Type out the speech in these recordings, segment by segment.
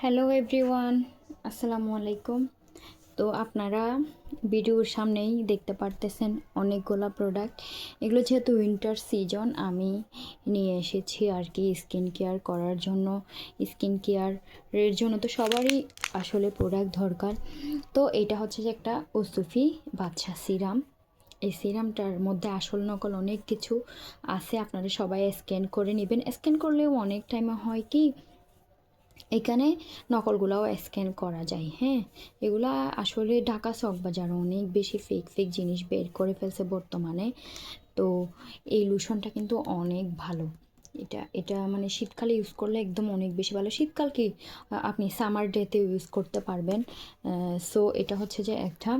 Hello everyone, আসসালামু আলাইকুম। তো আপনারা ভিডিওর সামনেই দেখতে পারতেছেন অনেকগুলো প্রোডাক্ট এগুলো যেহেতু উইন্টার সিজন আমি নিয়ে এসেছি আর কি স্কিন কেয়ার করার জন্য। স্কিন কেয়ারের জন্য তো সবারই আসলে প্রোডাক্ট দরকার। তো এটা হচ্ছে যে একটা ওসুফি বাচ্চা সিরাম। এই সিরামটার মধ্যে আসল নকল অনেক কিছু আছে, আপনারা সবাই স্ক্যান করে নেবেন। স্ক্যান করলেও অনেক টাইমে হয় কি এখানে নকলগুলাও স্ক্যান করা যায় হ্যাঁ? এগুলা আসলে ঢাকা চক বাজার অনেক বেশি ফেক ফেক জিনিস বের করে ফেলছে বর্তমানে। তো এই লোশনটা কিন্তু অনেক ভালো। এটা এটা মানে শীতকালে ইউজ করলে একদম অনেক বেশি ভালো। শীতকাল কি আপনি সামার ডেতে ইউজ করতে পারবেন। সো এটা হচ্ছে যে একটা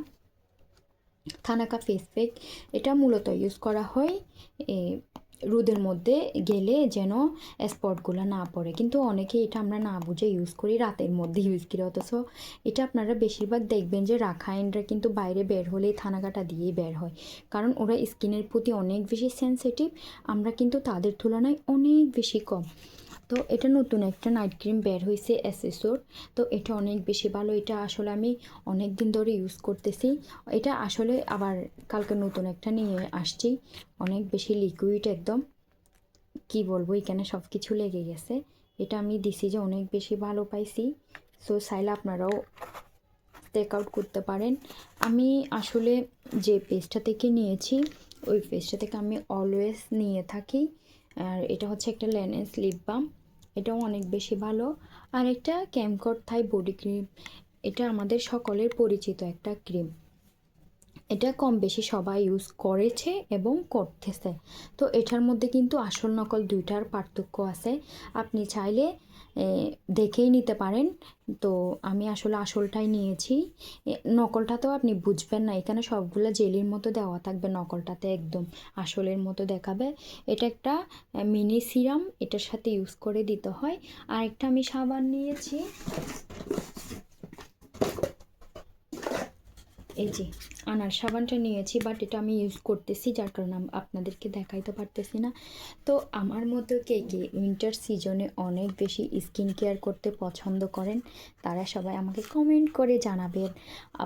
থানাকা ফেস প্যাক এটা মূলত ইউজ করা হয় রোদের মধ্যে গেলে যেন স্পটগুলো না পড়ে। কিন্তু অনেকে এটা আমরা না বুঝে ইউজ করি, রাতের মধ্যে ইউজ করি। অথচ এটা আপনারা বেশিরভাগ দেখবেন যে রাখাইনরা কিন্তু বাইরে বের হলেই থানাকাটা দিয়েই বের হয়। কারণ ওরা স্কিনের প্রতি অনেক বেশি সেন্সিটিভ আমরা কিন্তু তাদের তুলনায় অনেক বেশি কম। তো এটা নতুন একটা নাইট ক্রিম বের হয়েছে অ্যাসেসোর তো এটা অনেক বেশি ভালো। এটা আসলে আমি অনেক দিন ধরে ইউজ করতেছি। এটা আসলে আবার কালকে নতুন একটা নিয়ে আসছি। অনেক বেশি লিকুইড একদম। কি বলব, এখানে সব কিছু লেগে গেছে। এটা আমি দিছি যে অনেক বেশি ভালো পাইছি। সো চাইলে আপনারাও টেক আউট করতে পারেন। আমি আসলে যে পেজটা থেকে নিয়েছি, ওই পেজটা থেকে আমি অলওয়েজ নিয়ে থাকি। আর এটা হচ্ছে একটা ল্যানেস লিপ বাম এটাও অনেক বেশি ভালো। আর একটা ক্যামকট থাই বডি ক্রিম এটা আমাদের সকলের পরিচিত একটা ক্রিম এটা কম বেশি সবাই ইউজ করেছে এবং করতেছে। তো এটার মধ্যে কিন্তু আসল নকল দুইটার পার্থক্য আছে। আপনি চাইলে দেখেই নিতে পারেন। তো আমি আসলে আসলটাই নিয়েছি। নকলটা তো আপনি বুঝবেন না। এখানে সবগুলো জেলির মতো দেওয়া থাকবে নকলটাতে একদম। আসলের মতো দেখাবে। এটা একটা মিনি সিরাম। এটার সাথে ইউজ করে দিতে হয়। আর একটা আমি সাবান নিয়েছি। এই যে, আনার সাবানটা নিয়েছি বাট এটা আমি ইউজ করতেছি, যার কারণে আপনাদেরকে দেখাইতে পারতেছি না। তো আমার মতো কে কে উইন্টার সিজনে অনেক বেশি স্কিন কেয়ার করতে পছন্দ করেন, তারা সবাই আমাকে কমেন্ট করে জানাবেন।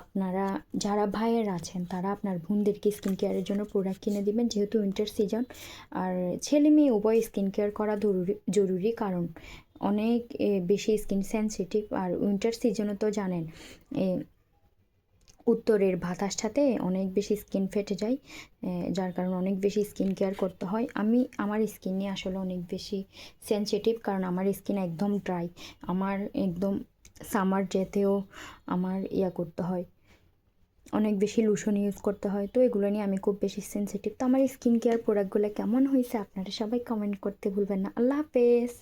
আপনারা যারা ভাইয়ের আছেন, তারা আপনার বোনদেরকে স্কিন কেয়ারের জন্য প্রোডাক্ট কিনে দিবেন, যেহেতু উইন্টার সিজন আর ছেলে মেয়ে উভয় স্কিন কেয়ার করা জরুরি জরুরি, কারণ অনেক বেশি স্কিন সেন্সিটিভ আর উইন্টার সিজনে তো জানেন উত্তরের বাতাসটাতে অনেক বেশি স্কিন ফেটে যায় যার কারণে অনেক বেশি স্কিন কেয়ার করতে হয়। আমি, আমার স্কিন নিয়ে আসলে অনেক বেশি সেন্সিটিভ কারণ আমার স্কিন একদম ড্রাই আমার একদম সামার যেতেও আমার ইয়া করতে হয়। অনেক বেশি লুশন ইউজ করতে হয়। তো এগুলো নিয়ে আমি খুব বেশি সেন্সিটিভ তো আমার স্কিন কেয়ার প্রোডাক্টগুলো কেমন হয়েছে? আপনারা সবাই কমেন্ট করতে ভুলবেন না। আল্লাহ হাফেজ!